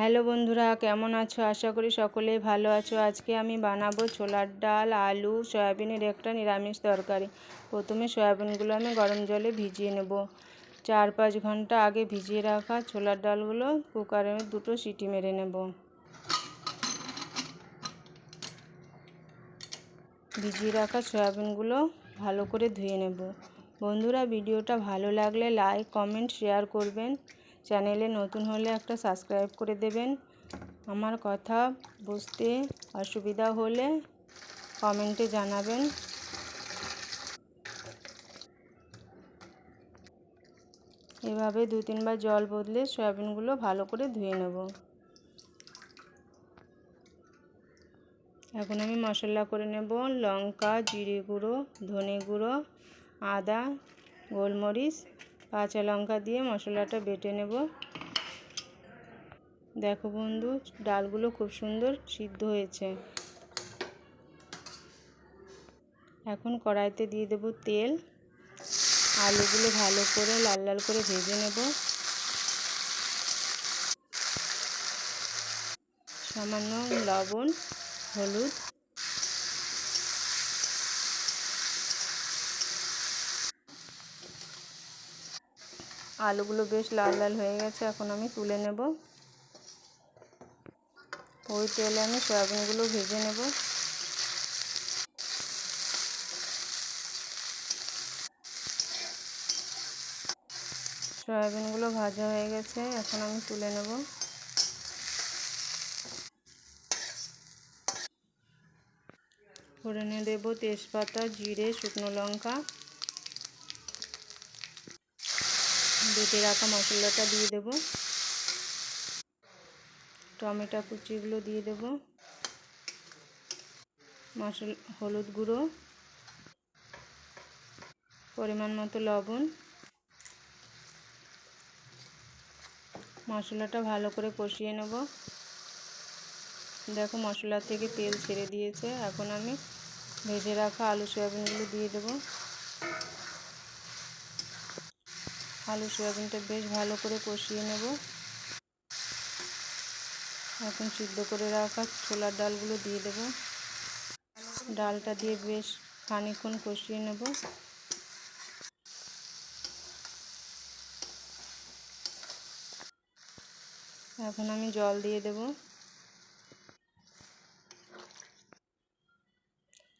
Hello বন্ধুরা, কেমন আছো? আশা করি সকলেই ভালো আছো। আজকে আমি বানাবো ছোলার ডাল, আলু, সয়াবিনের একটা নিরামিষ তরকারি। প্রথমে সয়াবিনগুলো আমি গরম জলে ভিজিয়ে নেব। চার পাঁচ ঘণ্টা আগে ভিজিয়ে রাখা ছোলার ডালগুলো কুকারে দুটো সিটি মেরে নেব। ভিজিয়ে রাখা সয়াবিনগুলো ভালো করে ধুয়ে নেব। বন্ধুরা, ভিডিওটা ভালো লাগলে লাইক, কমেন্ট, শেয়ার করবেন। চ্যানেলে নতুন হলে একটা সাবস্ক্রাইব করে দেবেন। আমার কথা বুঝতে অসুবিধা হলে কমেন্টে জানাবেন। এভাবে দু তিনবার জল বদলে সয়াবিনগুলো ভালো করে ধুয়ে নেব। এখন আমি মশলা করে নেব লঙ্কা, জিরে গুঁড়ো, ধনে গুঁড়ো, আদা, গোলমরিচ কাঁচা লঙ্কা দিয়ে মশলাটা বেটে নেব। দেখো বন্ধু, ডালগুলো খুব সুন্দর সিদ্ধ হয়েছে। এখন কড়াইতে দিয়ে দেব তেল। আলুগুলো ভালো করে লাল লাল করে ভেজে নেব। সামান্য লবণ, হলুদ আলুগুলো বেশ লাল লাল হয়ে গেছে, এখন আমি তুলে নেব। ওই তেলে আমি সয়াবিনগুলো ভেজে নেব। সয়াবিনগুলো ভাজা হয়ে গেছে, এখন আমি তুলে নেব। ফোড়নে দেব তেজপাতা, জিরে, শুকনো লঙ্কা। বেটে রাখা মশলাটা দিয়ে দেব। টমেটো কুচিগুলো দিয়ে দেব। মশলা, হলুদ গুঁড়ো, পরিমাণ মতো লবণ। মশলাটা ভালো করে কষিয়ে নেব। দেখো মশলা থেকে তেল ছেড়ে দিয়েছে। এখন আমি ভেজে রাখা আলু সয়াবিনগুলো দিয়ে দেবো। আলু, সয়াবিনটা বেশ ভালো করে কষিয়ে নেব। এখন সিদ্ধ করে রাখা ছোলার ডালগুলো দিয়ে দেব। ডালটা দিয়ে বেশ খানিক্ষণ কষিয়ে নেব। এখন আমি জল দিয়ে দেব।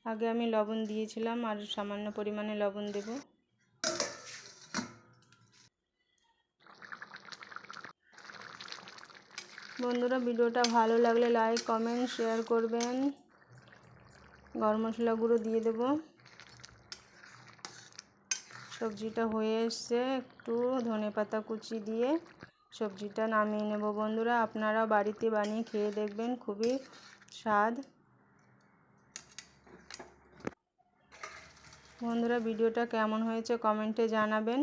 আগে আমি লবণ দিয়েছিলাম আর সামান্য পরিমাণে লবণ দেবো। বন্ধুরা, ভিডিওটা ভালো লাগলে লাইক কমেন্ট শেয়ার করবেন। গরম মশলা গুঁড়ো দিয়ে দেব। সবজিটা হয়ে এসছে, একটু ধনে পাতা কুচি দিয়ে সবজিটা নামিয়ে নেব। বন্ধুরা, আপনারা বাড়িতে বানিয়ে খেয়ে দেখবেন, খুবই স্বাদ। বন্ধুরা, ভিডিওটা কেমন হয়েছে কমেন্টে জানাবেন।